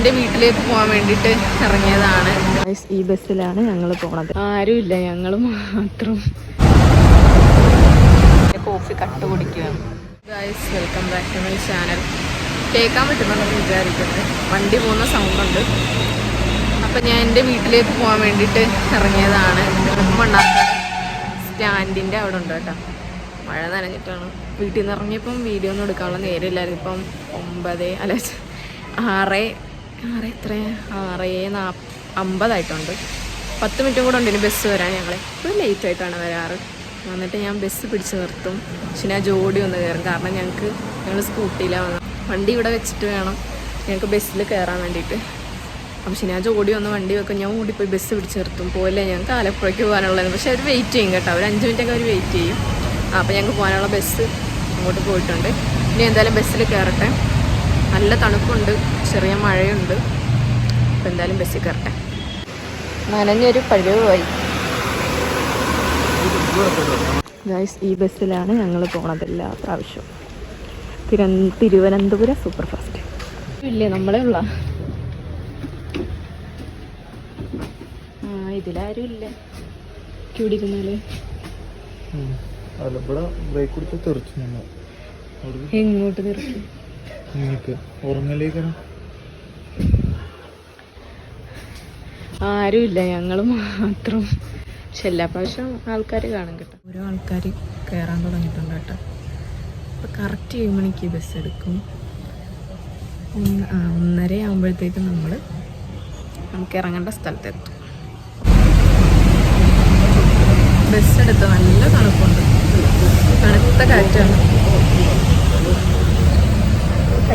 എന്റെ വീട്ടിലേക്ക് പോകാൻ വേണ്ടിയിട്ട് ഇറങ്ങിയതാണ്. ഈ ബസ്സിലാണ് ഞങ്ങൾ പോണത്. ആരുമില്ല ഞങ്ങൾ മാത്രം. കോഫി കട്ട് കുടിക്കുകയാണ്. Welcome back to my channel കേൾക്കാൻ പറ്റുന്നുണ്ടെന്ന് വിചാരിക്കുന്നത് വണ്ടി പോകുന്ന സൗണ്ട് ഉണ്ട്. അപ്പം ഞാൻ എന്റെ വീട്ടിലേക്ക് പോകാൻ വേണ്ടിയിട്ട് ഇറങ്ങിയതാണ്. മണ്ണാർക്കാട് സ്റ്റാൻഡിന്റെ അവിടെ ഉണ്ട് കേട്ടോ. മഴ നനഞ്ഞിട്ടാണ്. വീട്ടിൽ നിന്ന് ഇറങ്ങിയപ്പം വീഡിയോ ഒന്നും എടുക്കാനുള്ള നേരമില്ലായിരുന്നു. ഇപ്പം ഒമ്പത് അല്ല ആറ് ആറ് എത്ര ആറ് അമ്പതായിട്ടുണ്ട്. പത്ത് മിനിറ്റും കൂടെ ഉണ്ട് ഇനി ബസ് വരാൻ ഞങ്ങൾ ഇപ്പോൾ ലേറ്റ് ആയിട്ടാണ് വരാറ്. വന്നിട്ട് ഞാൻ ബസ് പിടിച്ച് നിർത്തും. പക്ഷെ ഞാൻ ജോഡി ഒന്ന് കയറും. കാരണം ഞങ്ങൾക്ക് ഞങ്ങൾ സ്കൂട്ടിയിലാണ് വന്നത് വണ്ടി ഇവിടെ വെച്ചിട്ട് വേണം ഞങ്ങൾക്ക് ബസ്സിൽ കയറാൻ വേണ്ടിയിട്ട്. ശനി ഞാൻ ജോഡി വന്ന് വണ്ടി വെക്കും. ഞാൻ ഓടിപ്പോയി ബസ് പിടിച്ച് നിർത്തും. പോലെ ഞങ്ങൾക്ക് ആലപ്പുഴയ്ക്ക് പോകാനുള്ളത്. പക്ഷെ അവർ വെയിറ്റ് ചെയ്യും കേട്ടോ. അവർ അഞ്ച് മിനിറ്റൊക്കെ അവർ വെയിറ്റ് ചെയ്യും. അപ്പോൾ അപ്പം ഞങ്ങൾക്ക് പോകാനുള്ള ബസ് അങ്ങോട്ട് പോയിട്ടുണ്ട്. ഇനി എന്തായാലും ബസ്സിൽ കയറട്ടെ. നല്ല തണുപ്പുണ്ട് ചെറിയ മഴയുണ്ട്. അപ്പം എന്തായാലും ബസ്സിൽ കയറട്ടെ. നനഞ്ഞൊരു പഴുവായി ഗൈസ് ഈ ബസ്സിലാണ് ഞങ്ങൾ പോണത് എല്ലാ പ്രാവശ്യവും. തിരു തിരുവനന്തപുരം സൂപ്പർ ഫാസ്റ്റ് ഇല്ലേ നമ്മളെ ഉള്ള? ആ ഇതിലാരും ഇല്ല. നമ്മൾ എങ്ങോട്ട് ഉറങ്ങലേക്കാണ് ആരുമില്ല ഞങ്ങൾ മാത്രം. പക്ഷെ എല്ലാ പ്രാവശ്യം ആൾക്കാർ കാണും കേട്ടോ. ഓരോ ആൾക്കാർ കയറാൻ തുടങ്ങിയിട്ടുണ്ട് കേട്ടോ. അപ്പോൾ കറക്റ്റ് ഏഴ് മണിക്ക് ബസ് എടുക്കും. ഒന്ന് ആ ഒന്നര ആകുമ്പോഴത്തേക്കും നമ്മൾ നമുക്ക് ഇറങ്ങേണ്ട സ്ഥലത്തെത്തും. ബസ് എടുത്ത് നല്ല തണുപ്പുണ്ട്. തണുത്ത കാറ്റാണ്.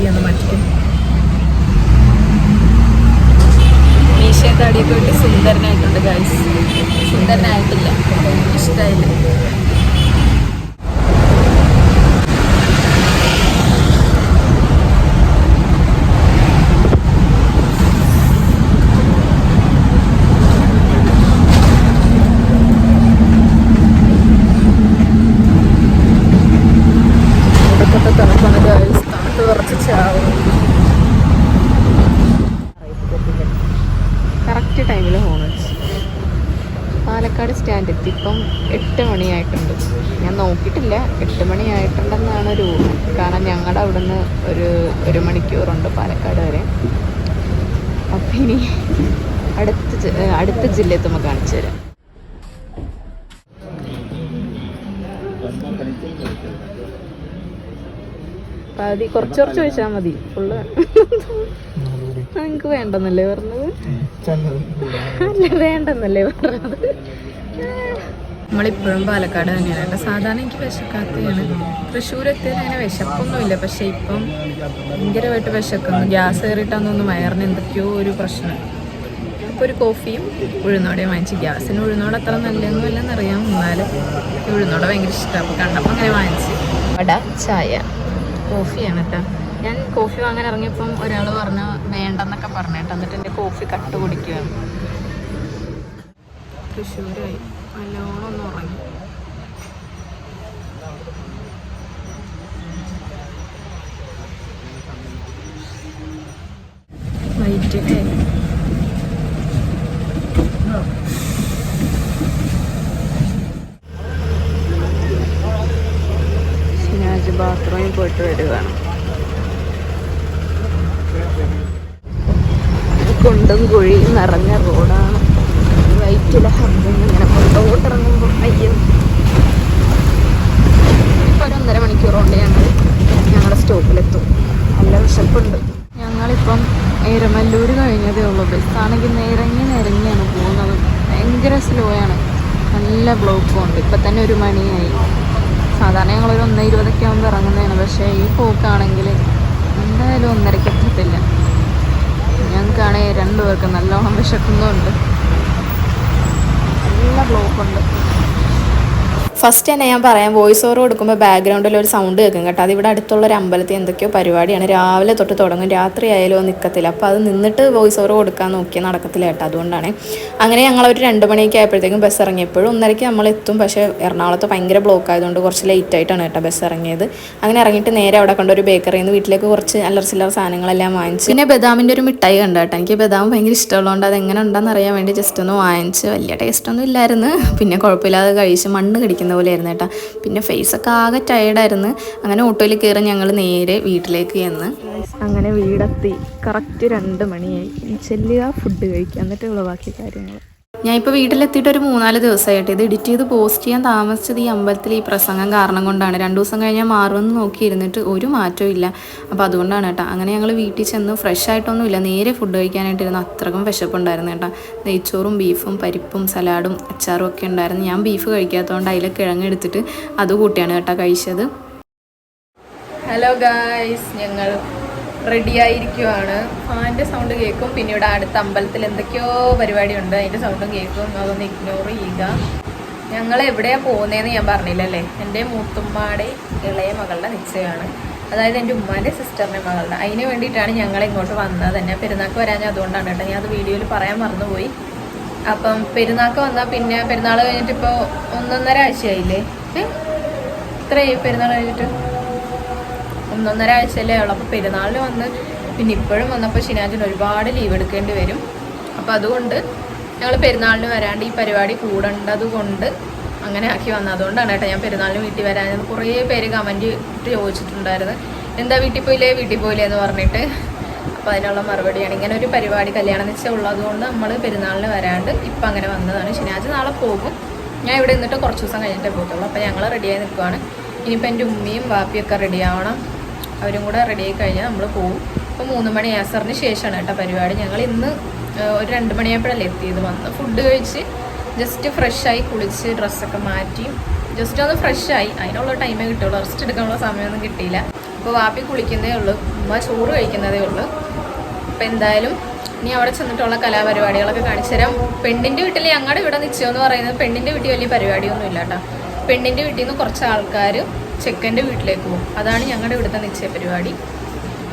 കയ്യൊന്ന് മാറ്റിക്കും. മീശയും താടിയൊക്കെ വിട്ട് സുന്ദരനായിട്ടുണ്ട് ഗൈസ് സുന്ദരനായിട്ടില്ല. ഇഷ്ടമായില്ല ഇടയ്ക്കത്തെ തണുപ്പാണ് ഗൈസ് തണുത്ത് കുറച്ച് ചാവും കറക്റ്റ് ടൈമിൽ ഹോൺ വെച്ച് പാലക്കാട് സ്റ്റാൻഡ് എത്തി ഇപ്പം എട്ട് മണിയായിട്ടുണ്ട്. ഞാൻ നോക്കിയിട്ടില്ല. എട്ട് മണിയായിട്ടുണ്ടെന്നാണ് ഒരു ഊഹം. കാരണം ഞങ്ങളുടെ അവിടുന്ന് ഒരു ഒരു മണിക്കൂറുണ്ട് പാലക്കാട് വരെ. അപ്പം ഇനി അടുത്ത അടുത്ത ജില്ല എത്തുമ്പോൾ കാണിച്ചു തരാം. പാതി കുറച്ച് കുറച്ച് വെച്ചാൽ മതി. ഫുള്ള് നിങ്ങൾക്ക് വേണ്ടെന്നല്ലേ പറഞ്ഞത്? അല്ല വേണ്ടെന്നല്ലേ പറഞ്ഞത്. നമ്മളിപ്പോഴും പാലക്കാട് തന്നെയാണ്. സാധാരണ എനിക്ക് വിശക്കാത്തതാണ് തൃശ്ശൂർ എത്തിയത് അങ്ങനെ വിശപ്പൊന്നുമില്ല. പക്ഷെ ഇപ്പം ഭയങ്കരമായിട്ട് വിശക്കുന്നു. ഗ്യാസ് കയറിയിട്ടാന്നൊന്നും വയറിന് എന്തൊക്കെയോ ഒരു പ്രശ്നം. അപ്പോൾ ഒരു കോഫിയും ഉഴുന്നോടെയും വാങ്ങിച്ചു ഗ്യാസിന് ഉഴുന്നോട് അത്ര നല്ലതൊന്നും ഇല്ലെന്നറിയാം എന്നാലും ഉഴുന്നോടെ ഭയങ്കര ഇഷ്ടമാണ് അപ്പോൾ കണ്ടപ്പോൾ അങ്ങനെ വാങ്ങിച്ചു. വട ചായ കോഫിയാണ് കേട്ടോ ഞാൻ കോഫി വാങ്ങാൻ ഇറങ്ങിയപ്പം ഒരാൾ പറഞ്ഞു വേണ്ടെന്നൊക്കെ പറഞ്ഞു എന്നിട്ട് എന്റെ കോഫി കട്ട് കുടിക്കുകയാണ് തൃശ്ശൂരായി. നല്ലോണം ഒന്ന് ഉറങ്ങി. വൈറ്റ് ഷിനാജ് ബാത്റൂമിൽ പോയിട്ട് വരികയാണ് കുണ്ടും കുഴിയും നിറഞ്ഞ റോഡാണ്. വൈറ്റിലെ ഹബ്ബിൽ ഇങ്ങനെ പുറത്തോട്ടിറങ്ങുമ്പോൾ അയ്യോ. ഒരു ഒന്നര മണിക്കൂറുകൊണ്ട് ഞങ്ങൾ ഞങ്ങളുടെ സ്റ്റോപ്പിലെത്തും. നല്ല വിശപ്പുണ്ട്. ഞങ്ങളിപ്പം എരമല്ലൂർ കഴിഞ്ഞതേ ഉള്ളൂ. ബസ്സാണെങ്കിൽ നിരങ്ങി നിരങ്ങിയാണ് പോകുന്നത്. ഭയങ്കര സ്ലോ ആണ് നല്ല ബ്ലോക്കും ഉണ്ട്. ഇപ്പം തന്നെ ഒരു മണിയായി. സാധാരണ ഞങ്ങളൊരു ഒന്ന് ഇരുപതൊക്കെ ആകുമ്പോൾ ഇറങ്ങുന്നതാണ്. പക്ഷേ ഈ പോക്കാണെങ്കിൽ എന്തായാലും ഒന്നരയ്ക്ക് എത്തത്തില്ല. ഞങ്ങൾക്കാണെങ്കിൽ രണ്ടു പേർക്ക് നല്ലോണം വിശക്കുന്നുണ്ട്. നല്ല ബ്ലോക്ക് ഉണ്ട് ഫസ്റ്റ് തന്നെ ഞാൻ പറയാം വോയിസ് ഓവർ കൊടുക്കുമ്പോൾ ബാക്ക്ഗ്രൗണ്ടിൽ ഒരു സൗണ്ട് കേൾക്കും കേട്ടോ. അതിവിടെ അടുത്തുള്ള ഒരു അമ്പലത്തിൽ എന്തൊക്കെയോ പരിപാടിയാണ്. രാവിലെ തൊട്ട് തുടങ്ങും രാത്രി ആയാലും നിൽക്കത്തില്ല അപ്പോൾ അത് നിന്നിട്ട് വോയിസ് ഓവർ കൊടുക്കാൻ നോക്കിയാൽ നടക്കത്തില്ല കേട്ടോ അതുകൊണ്ടാണ്. അങ്ങനെ ഞങ്ങൾ ഒരു രണ്ട് മണിയൊക്കെ ആയപ്പോഴത്തേക്കും ബസ് ഇറങ്ങിയപ്പോഴും ഒന്നരയ്ക്ക് നമ്മൾ എത്തും പക്ഷേ എറണാകുളത്ത് ഭയങ്കര ബ്ലോക്ക് ആയതുകൊണ്ട് കുറച്ച് ലേറ്റ് ആയിട്ടാണ് കേട്ടോ ബസ് ഇറങ്ങിയത്. അങ്ങനെ ഇറങ്ങിയിട്ട് നേരെ അവിടെ കണ്ട ഒരു ബേക്കറിയിൽ നിന്ന് വീട്ടിലേക്ക് കുറച്ച് അല്ലറ ചില്ലറ സാധനങ്ങളെല്ലാം വാങ്ങിച്ചു. പിന്നെ ബദാമിന്റെ ഒരു മിഠായി കണ്ടു കേട്ടോ എനിക്ക് ബദാം ഭയങ്കര ഇഷ്ടമുള്ളതുകൊണ്ട് അത് എങ്ങനെ ഉണ്ടെന്ന് അറിയാൻ വേണ്ടി ജസ്റ്റ് ഒന്ന് വാങ്ങിച്ച്. വലിയ ടേസ്റ്റ് ഒന്നും ഇല്ലായിരുന്നു. പിന്നെ കുഴപ്പമില്ലാതെ കഴിച്ച് മണ്ണ് കടിക്കുന്ന. പോലെ ആയിരുന്നു കേട്ടോ. പിന്നെ ഫേസ് ഒക്കെ ആകെ ടയർഡായിരുന്നു അങ്ങനെ ഓട്ടോയിൽ കയറി ഞങ്ങൾ നേരെ വീട്ടിലേക്ക് ചെന്ന്. അങ്ങനെ വീടെത്തി. കറക്റ്റ് രണ്ട് മണിയായി. ചെല്ലുക ഫുഡ് കഴിക്കുക എന്നിട്ടുള്ള ബാക്കി കാര്യങ്ങൾ. ഞാൻ ഇപ്പോൾ വീട്ടിലെത്തിയിട്ട് ഒരു മൂന്നാൽ ദിവസമായിട്ട്. ഇത് എഡിറ്റ് ചെയ്ത് പോസ്റ്റ് ചെയ്യാൻ താമസിച്ചത് ഈ അമ്പലത്തിൽ ഈ പ്രസംഗം കാരണം കൊണ്ടാണ്. രണ്ട് ദിവസം കഴിഞ്ഞാൽ മാറുമെന്ന് നോക്കി ഇരുന്നിട്ട് ഒരു മാറ്റവും ഇല്ല. അപ്പോൾ അതുകൊണ്ടാണ് കേട്ടോ. അങ്ങനെ ഞങ്ങൾ വീട്ടിൽ ചെന്ന് ഫ്രഷ് ആയിട്ടൊന്നുമില്ല. നേരെ ഫുഡ് കഴിക്കാനായിട്ടിരുന്നു. അത്രക്കും വിശപ്പുണ്ടായിരുന്നു കേട്ടോ. നെയ്ച്ചോറും ബീഫും പരിപ്പും സലാഡും അച്ചാറും ഒക്കെ ഉണ്ടായിരുന്നു. ഞാൻ ബീഫ് കഴിക്കാത്തതുകൊണ്ട് അതിൽ കിഴങ്ങെടുത്തിട്ട് അത് കൂട്ടിയാണ് കേട്ടോ കഴിച്ചത്. ഹലോ ഗായ്സ് ഞങ്ങൾ റെഡി ആയിരിക്കുവാണ് ഫാന്റെ സൗണ്ട് കേൾക്കും. പിന്നെ ഇവിടെ അടുത്ത അമ്പലത്തിൽ എന്തൊക്കെയോ പരിപാടി ഉണ്ട് അതിന്റെ സൗണ്ടും കേൾക്കും. അതൊന്ന് ഇഗ്നോർ ചെയ്യുക. ഞങ്ങൾ എവിടെയാണ് പോകുന്നതെന്ന് ഞാൻ പറഞ്ഞില്ലല്ലേ? എന്റെ മൂത്തുമ്മാടെ ഇളയ മകളുടെ നിശ്ചയമാണ്. അതായത് എന്റെ ഉമ്മാന്റെ സിസ്റ്ററിന്റെ മകളുടെ. അതിന് വേണ്ടിയിട്ടാണ് ഞങ്ങൾ ഇങ്ങോട്ട് വന്നത്. തന്നെ പെരുന്നാൾക്ക് വരാൻ അതുകൊണ്ടാണ് കേട്ടോ. ഞാൻ അത് വീഡിയോയിൽ പറയാൻ മറന്നുപോയി. അപ്പം പെരുന്നാൾക്ക് വന്നാൽ പിന്നെ പെരുന്നാൾ കഴിഞ്ഞിട്ട് ഇപ്പോൾ ഒന്നൊന്നര ആഴ്ചയായില്ലേ? ഇത്രയായി പെരുന്നാൾ കഴിഞ്ഞിട്ട്? ഒന്നൊന്നര ആഴ്ചയല്ലേ ഉള്ളൂ അപ്പോൾ പെരുന്നാളിന് വന്ന്. പിന്നെ ഇപ്പോഴും വന്നപ്പോൾ ഷിനാജിന് ഒരുപാട് ലീവ് എടുക്കേണ്ടി വരും. അപ്പോൾ അതുകൊണ്ട് ഞങ്ങൾ പെരുന്നാളിന് വരാണ്ട് ഈ പരിപാടി കൂടേണ്ടത് കൊണ്ട് അങ്ങനെ ആക്കി വന്നത്. അതുകൊണ്ടാണ് കേട്ടോ ഞാൻ പെരുന്നാളിന് വീട്ടിൽ വരാനെന്ന് കുറേ പേര് കമന്റ് ഇട്ട് ചോദിച്ചിട്ടുണ്ടായിരുന്നു. എന്താ വീട്ടിൽ പോയില്ലേ? വീട്ടിൽ പോയില്ലേ? എന്ന് പറഞ്ഞിട്ട്. അപ്പോൾ അതിനുള്ള മറുപടിയാണ്. ഇങ്ങനെ ഒരു പരിപാടി കല്യാണം നിശ്ചയം ഉള്ളതുകൊണ്ട് നമ്മൾ പെരുന്നാളിന് വരാണ്ട് ഇപ്പം അങ്ങനെ വന്നതാണ്. ഷിനാജ് നാളെ പോകും. ഞാൻ ഇവിടെ നിന്നിട്ട് കുറച്ച് ദിവസം കഴിഞ്ഞിട്ടേ പോകത്തുള്ളൂ. അപ്പോൾ ഞങ്ങൾ റെഡിയായി നിൽക്കുവാണ്. ഇനിയിപ്പോൾ എന്റെ ഉമ്മയും വാപ്പിയൊക്കെ റെഡി ആവണം. അവരും കൂടെ റെഡിയായി കഴിഞ്ഞാൽ നമ്മൾ പോകും അപ്പോൾ മൂന്ന് മണി ആസറിന് ശേഷമാണ് കേട്ടോ പരിപാടി. ഞങ്ങൾ ഇന്ന് ഒരു രണ്ട് മണിയായപ്പോഴല്ലേ എത്തിയത്. വന്ന് ഫുഡ് കഴിച്ച് ജസ്റ്റ് ഫ്രഷായി കുളിച്ച് ഡ്രസ്സൊക്കെ മാറ്റി. ജസ്റ്റ് ഒന്ന് ഫ്രഷായി അതിനുള്ള ടൈമേ കിട്ടുള്ളൂ. റെസ്റ്റ് എടുക്കാനുള്ള സമയമൊന്നും കിട്ടിയില്ല. അപ്പോൾ വാപ്പി കുളിക്കുന്നതേ ഉള്ളൂ. ഉമ്മ ചോറ് കഴിക്കുന്നതേ ഉള്ളൂ. അപ്പോൾ എന്തായാലും ഇനി അവിടെ ചെന്നിട്ടുള്ള കലാപരിപാടികളൊക്കെ കാണിച്ചു തരാം. പെണ്ണിന്റെ വീട്ടിൽ ഞങ്ങളുടെ ഇവിടെ നിശ്ചയം എന്ന് പറയുന്നത് പെണ്ണിന്റെ വീട്ടിൽ വലിയ പരിപാടിയൊന്നും ഇല്ല കേട്ടോ. പെണ്ണിന്റെ വീട്ടിൽ നിന്ന് കുറച്ച് ആൾക്കാർ ചെക്കന്റെ വീട്ടിലേക്ക് പോകും. അതാണ് ഞങ്ങളുടെ ഇവിടുത്തെ നിശ്ചയ പരിപാടി.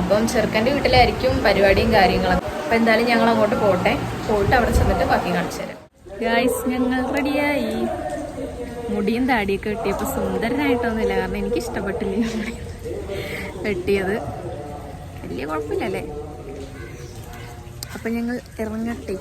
അപ്പം ചെറുക്കന്റെ വീട്ടിലായിരിക്കും പരിപാടിയും കാര്യങ്ങളൊക്കെ. അപ്പം എന്തായാലും ഞങ്ങൾ അങ്ങോട്ട് പോട്ടെ. പോയിട്ട് അവിടെ ചെന്നിട്ട് ബാക്കി കാണിച്ചു തരാം. ഗായ്സ് ഞങ്ങൾ റെഡിയായി മുടിയും താടിയൊക്കെ വെട്ടിയപ്പോൾ സുന്ദരനായിട്ടൊന്നുമില്ല. കാരണം എനിക്ക് ഇഷ്ടപ്പെട്ടില്ല വെട്ടിയത്. വലിയ കുഴപ്പമില്ലല്ലേ? അപ്പം ഞങ്ങൾ ഇറങ്ങട്ടെ.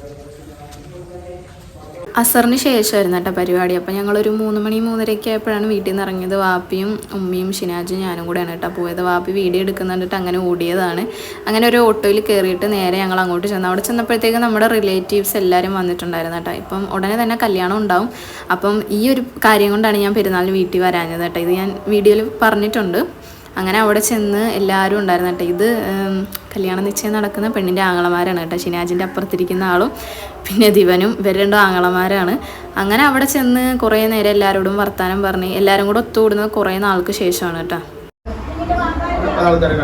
അസറിന് ശേഷമായിരുന്നു കേട്ടോ പരിപാടി. അപ്പോൾ ഞങ്ങളൊരു മൂന്ന് മണി മൂന്നരയ്ക്ക് ആയപ്പോഴാണ് വീട്ടിൽ നിന്ന് ഇറങ്ങിയത്. വാപ്പിയും ഉമ്മയും ഷിനാജും ഞാനും കൂടെയാണ് കേട്ടോ പോയത്. വാപ്പി വീഡിയോ എടുക്കുന്നുണ്ടിട്ട് അങ്ങനെ ഓടിയതാണ്. അങ്ങനെ ഒരു ഓട്ടോയിൽ കയറിയിട്ട് നേരെ ഞങ്ങൾ അങ്ങോട്ട് ചെന്നു. അവിടെ ചെന്നപ്പോഴത്തേക്ക് നമ്മുടെ റിലേറ്റീവ്സ് എല്ലാവരും വന്നിട്ടുണ്ടായിരുന്നു കേട്ടോ. ഇപ്പം ഉടനെ തന്നെ കല്യാണം ഉണ്ടാവും. അപ്പം ഈ ഒരു കാര്യം കൊണ്ടാണ് ഞാൻ പെരുന്നാളിന് വീട്ടിൽ വരാഞ്ഞത് കേട്ടോ. ഇത് ഞാൻ വീഡിയോയിൽ പറഞ്ഞിട്ടുണ്ട്. അങ്ങനെ അവിടെ ചെന്ന് എല്ലാവരും ഉണ്ടായിരുന്നു കേട്ടോ. ഇത് കല്യാണ നിശ്ചയം നടക്കുന്ന പെണ്ണിന്റെ ആങ്ങളമാരാണ് കേട്ടോ. ഷിനാജിന്റെ അപ്പുറത്തിരിക്കുന്ന ആളും പിന്നെ ദിവനും. ഇവർ രണ്ടും ആങ്ങളമാരാണ്. അങ്ങനെ അവിടെ ചെന്ന് കുറേ നേരം എല്ലാവരോടും വർത്തമാനം പറഞ്ഞ് എല്ലാവരും കൂടെ ഒത്തുകൂടുന്നത് കുറേ നാൾക്ക് ശേഷമാണ് കേട്ടോ. ആൾക്കാരെ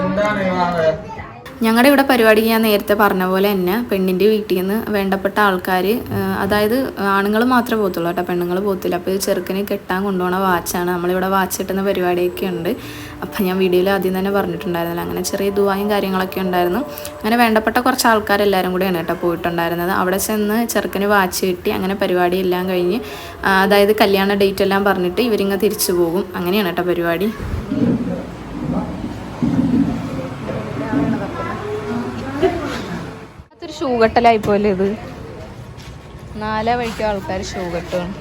എന്താണ് ഞങ്ങളുടെ ഇവിടെ പരിപാടിക്ക് ഞാൻ നേരത്തെ പറഞ്ഞ പോലെ തന്നെ പെണ്ണിന്റെ വീട്ടിൽ നിന്ന് വേണ്ടപ്പെട്ട ആൾക്കാർ അതായത് ആണുങ്ങൾ മാത്രമേ പോകത്തുള്ളൂ കേട്ടോ പെണ്ണുങ്ങൾ പോകത്തില്ല അപ്പോൾ ഇത് ചെറുക്കന് കെട്ടാൻ കൊണ്ടുപോകണ വാച്ചാണ്. നമ്മളിവിടെ വാച്ച് കിട്ടുന്ന പരിപാടിയൊക്കെ ഉണ്ട്. അപ്പം ഞാൻ വീഡിയോയിൽ ആദ്യം തന്നെ പറഞ്ഞിട്ടുണ്ടായിരുന്നില്ല. അങ്ങനെ ചെറിയ ദുവായും കാര്യങ്ങളൊക്കെ ഉണ്ടായിരുന്നു. അങ്ങനെ വേണ്ടപ്പെട്ട കുറച്ച് ആൾക്കാരെല്ലാവരും കൂടെയാണ് കേട്ടോ പോയിട്ടുണ്ടായിരുന്നത്. അവിടെ ചെന്ന് ചെറുക്കന് വാച്ച് കിട്ടി അങ്ങനെ പരിപാടി എല്ലാം കഴിഞ്ഞ് അതായത് കല്യാണ ഡേറ്റ് എല്ലാം പറഞ്ഞിട്ട് ഇവരിങ്ങ് തിരിച്ചു പോകും. അങ്ങനെയാണ് കേട്ടോ പരിപാടി. ഷൂ കെട്ടലായി പോലെ ഇത്. നാലാ വഴിക്കും ആൾക്കാർ ഷൂ കെട്ടുകയാണ്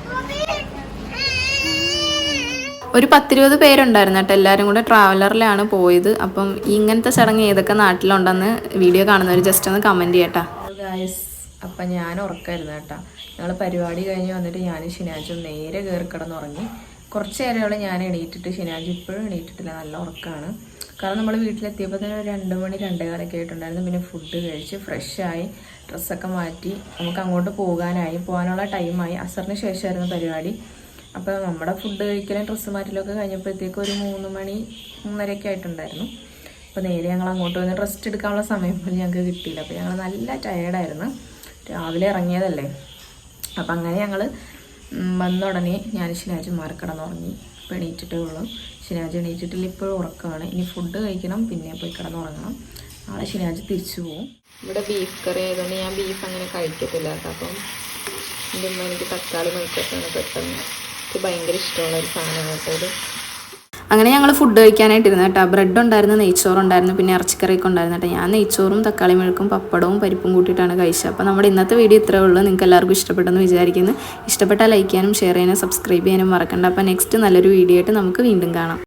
ഒരു പത്തിരുപത് പേരുണ്ടായിരുന്നു കേട്ടോ. എല്ലാവരും കൂടെ ട്രാവലറിലാണ് പോയത്. അപ്പം ഇങ്ങനത്തെ ചടങ്ങ് ഏതൊക്കെ നാട്ടിലുണ്ടെന്ന് വീഡിയോ കാണുന്നവർ ജസ്റ്റ് ഒന്ന് കമന്റ് ചെയ്യട്ടാ. ഗായസ് അപ്പം ഞാൻ ഉറക്കമായിരുന്നു കേട്ടോ. ഞങ്ങൾ പരിപാടി കഴിഞ്ഞ് വന്നിട്ട് ഞാൻ ഷിനാജും നേരെ കയറി കിടന്നുറങ്ങി. കുറച്ച് നേരമോളം ഞാൻ എണീറ്റിട്ട്. ഷിനാജ് ഇപ്പോഴും എണീറ്റിട്ടില്ല. നല്ല ഉറക്കമാണ് കാരണം നമ്മൾ വീട്ടിലെത്തിയപ്പോൾ തന്നെ രണ്ട് മണി രണ്ട് കാലൊക്കെ ആയിട്ടുണ്ടായിരുന്നു. പിന്നെ ഫുഡ് കഴിച്ച് ഫ്രഷായി ഡ്രസ്സൊക്കെ മാറ്റി നമുക്ക് അങ്ങോട്ട് പോകാനായി. പോകാനുള്ള ടൈമായി അസറിന് ശേഷമായിരുന്നു പരിപാടി. അപ്പോൾ നമ്മുടെ ഫുഡ് കഴിക്കലും ഡ്രസ്സ് മാറ്റലൊക്കെ കഴിഞ്ഞപ്പോഴത്തേക്കും ഒരു മൂന്ന് മണി മൂന്നരയൊക്കെ ആയിട്ടുണ്ടായിരുന്നു. അപ്പോൾ നേരെ ഞങ്ങൾ അങ്ങോട്ട് വന്ന് റെസ്റ്റ് എടുക്കാനുള്ള സമയം പോലും ഞങ്ങൾക്ക് കിട്ടിയില്ല. അപ്പോൾ ഞങ്ങൾ നല്ല ടയേർഡായിരുന്നു രാവിലെ ഇറങ്ങിയതല്ലേ. അപ്പം അങ്ങനെ ഞങ്ങൾ വന്ന ഉടനെ ഞാൻ ശനിയാഴ്ച മാർക്കടന്ന് ഉറങ്ങി ഇപ്പോൾ എണീറ്റിട്ടേ ഉള്ളൂ. ഷിനാജ് എണീറ്റിട്ടില്ല ഇപ്പോഴും ഉറക്കമാണ്. ഇനി ഫുഡ് കഴിക്കണം പിന്നെ പോയി കിടന്നുറങ്ങണം. നാളെ ശനിയാഴ്ച തിരിച്ചു പോകും ഇവിടെ ബീഫ് കറി ആയതുകൊണ്ട് ഞാൻ ബീഫ് അങ്ങനെ കഴിക്കത്തില്ല അപ്പം എന്റെ ഉമ്മ എനിക്ക് തക്കാളി മെഴുക്കൊക്കെയാണ് പെട്ടെന്ന്. എനിക്ക് ഭയങ്കര ഇഷ്ടമുള്ള ഒരു സാധനം കേട്ടോ അങ്ങനെ ഞങ്ങൾ ഫുഡ് കഴിക്കാനായിട്ടിരുന്നു കേട്ടോ. ബ്രെഡ് ഉണ്ടായിരുന്നു നെയ്ച്ചോറ് ഉണ്ടായിരുന്നു പിന്നെ ഇറച്ചിക്കറിയൊക്കെ ഉണ്ടായിരുന്നു കേട്ടോ. ഞാൻ നെയ്ച്ചോറും തക്കാളി മെഴുക്കും പപ്പടവും പരിപ്പും കൂട്ടിയിട്ടാണ് കഴിച്ചത്. അപ്പോൾ നമ്മുടെ ഇന്നത്തെ വീഡിയോ ഇത്രേ ഉള്ളൂ. നിങ്ങൾക്ക് എല്ലാവർക്കും ഇഷ്ടപ്പെട്ടെന്ന് വിചാരിക്കുന്നു. ഇഷ്ടപ്പെട്ടാൽ ലൈക്ക് ചെയ്യാനും ഷെയർ ചെയ്യാനും സബ്സ്ക്രൈബ് ചെയ്യാനും മറക്കണ്ട. അപ്പോൾ നെക്സ്റ്റ് നല്ലൊരു വീഡിയോ ആയിട്ട് നമുക്ക് വീണ്ടും കാണാം.